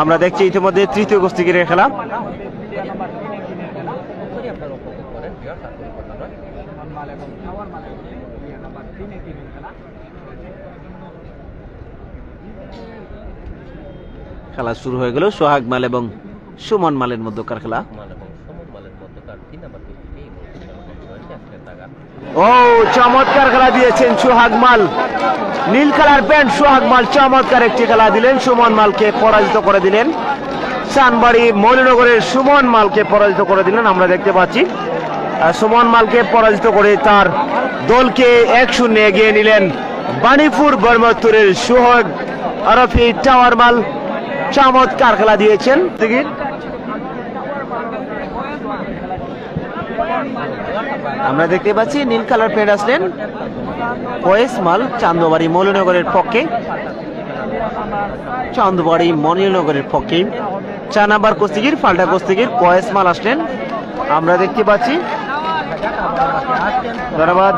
আমরা দেখছি ইতিমধ্যে তৃতীয় কুস্তিগিরের খেলা? খেলা শুরু হয়ে গেল সোহাগ মাল এবং সুমন মালের মধ্যকার খেলা। ও, চমৎকার খেলা দিয়েছেন সোহাগ মাল। নীল কালার প্যান্ট সোহাগ মাল, চমৎকার একটি খেলা দিলেন। সুমন মালকে পরাজিত করে দিলেন। সানবাড়ি মৌলিনগরের সুমন মালকে পরাজিত করে দিলেন, আমরা দেখতে পাচ্ছি। সুমন মালকে পরাজিত করে তার দলকে এক শূন্য এগিয়ে নিলেন বাণীপুর বর্মত্তরের সোহাগ আরফি টাওয়ার মাল। চমৎকার খেলা দিয়েছেন। আমরা দেখতে পাচ্ছি নীল কালার প্যান্ট আসলেন কয়েস মাল চান্দবাড়ি মৌলনগরের পক্ষে। চান্দবাড়ি মনিলনগরের পক্ষে। চার নাম্বার ফাল্টা কুস্তিগির, কয়েস মাল আসলেন। আমরা দেখতে পাচ্ছি ধন্যবাদ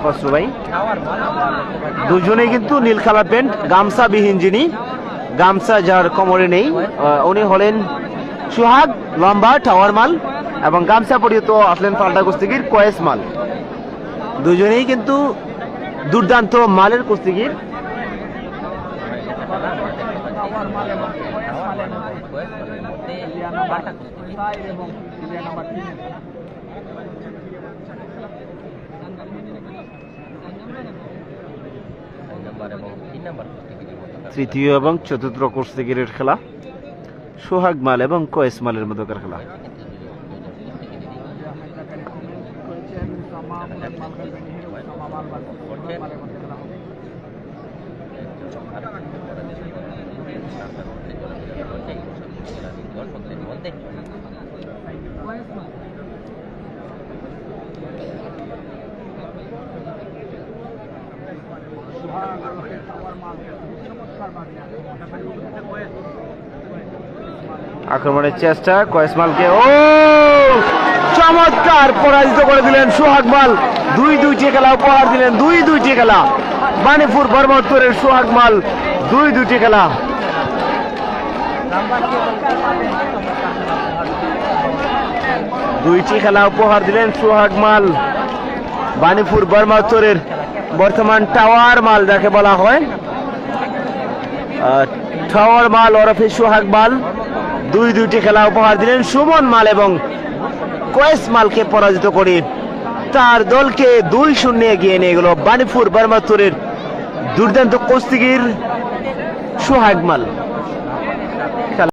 খসরু ভাই। দুজনেই কিন্তু নীল কালার প্যান্ট গামছা বিহীন যিনি, গামছা যার কোমরে নেই উনি হলেন সুহাগ লম্বা টাওয়ার মাল। এবং গামছা পরিহিত আসলেন পাল্টা কুস্তিগির কয়েস মাল। দুজনেই কিন্তু দুর্দান্ত মালের কুস্তিগির। তৃতীয় এবং চতুর্থ কুস্তিগিরের খেলা। সোহাগ মাল এবং কয়েস মালের মধ্যকার খেলা। আক্রমণের চেষ্টা কয়েসমালকে ও! চমৎকার পরাজিত করে দিলেন সোহাগ মাল। দুই দুইটি খেলা উপহার দিলেন, দুই দুইটি খেলা। বানিপুর বর্মত্তরের সোহাগ মাল, দুই দুইটি খেলা। দুইটি খেলা উপহার দিলেন সোহাগ মাল। বানিপুর বর্মত্তরের বর্তমান টাওয়ার মাল, যাকে বলা হয়। টাওয়ার মাল ওরফে সোহাগ মাল। দুই দুইটি খেলা উপহার দিলেন সুমন মাল এবং কয়েস মালকে পরাজিত করে। তার দলকে দুই শূন্য এগিয়ে নিয়ে গেল বানিপুর বার্মাতুরের দুর্দান্ত কুস্তিগির সোহাগ মাল।